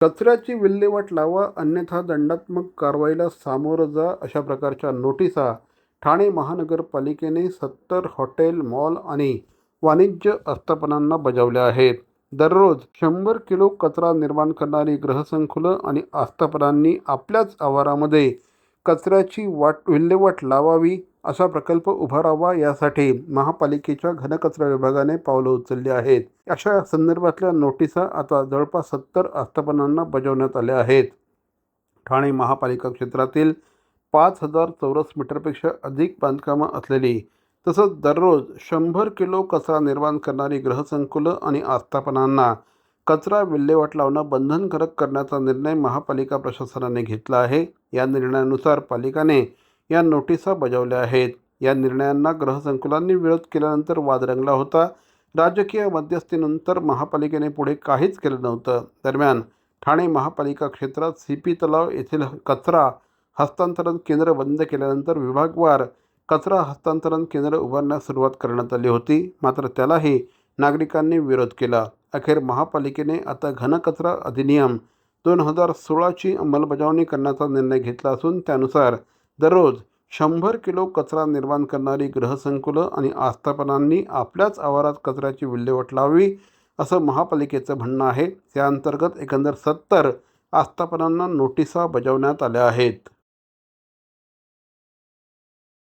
कचऱ्याची विल्हेवाट लावा अन्यथा दंडात्मक कारवाईला सामोरं जा अशा प्रकारच्या नोटिसा ठाणे महानगरपालिकेने सत्तर हॉटेल मॉल आणि वाणिज्य आस्थापनांना बजावल्या आहेत. दररोज शंभर किलो कचरा निर्माण करणारी ग्रहसंकुलं आणि आस्थापनांनी आपल्याच आवारामध्ये कचऱ्याची वाट विल्हेवाट लावावी असा प्रकल्प उभारावा यासाठी महापालिकेच्या घनकचरा विभागाने पावलं उचलली आहेत. अशा संदर्भातल्या नोटिसा आता जवळपास सत्तर आस्थापनांना बजावण्यात आल्या आहेत. ठाणे महापालिका क्षेत्रातील पाच हजार चौरस मीटरपेक्षा अधिक बांधकामं असलेली तसंच दररोज शंभर किलो कचरा निर्माण करणारी ग्रहसंकुलं आणि आस्थापनांना कचरा विल्हेवाट लावणं बंधनकारक करण्याचा निर्णय महापालिका प्रशासनाने घेतला आहे. या निर्णयानुसार पालिकाने या नोटिसा बजावल्या आहेत. या निर्णयांना ग्रहसंकुलांनी विरोध केल्यानंतर वाद रंगला होता. राजकीय मध्यस्थीनंतर महापालिकेने पुढे काहीच केलं नव्हतं. दरम्यान ठाणे महापालिका क्षेत्रात सी पी तलाव येथील कचरा हस्तांतरण केंद्र बंद केल्यानंतर विभागवार कचरा हस्तांतरण केंद्र उभारण्यास सुरुवात करण्यात आली होती. मात्र त्यालाही नागरिकांनी विरोध केला. अखेर महापालिकेने आता घनकचरा अधिनियम दोन हजार सोळाची अंमलबजावणी करण्याचा निर्णय घेतला असून त्यानुसार दररोज शंभर किलो कचरा निर्माण करणारी गृहसंकुलं आणि आस्थापनांनी आपल्याच आवारात कचऱ्याची विल्हेवाट लावावी असं महापालिकेचं म्हणणं आहे. त्याअंतर्गत एकंदर सत्तर आस्थापनांना नोटिसा बजावण्यात आल्या आहेत.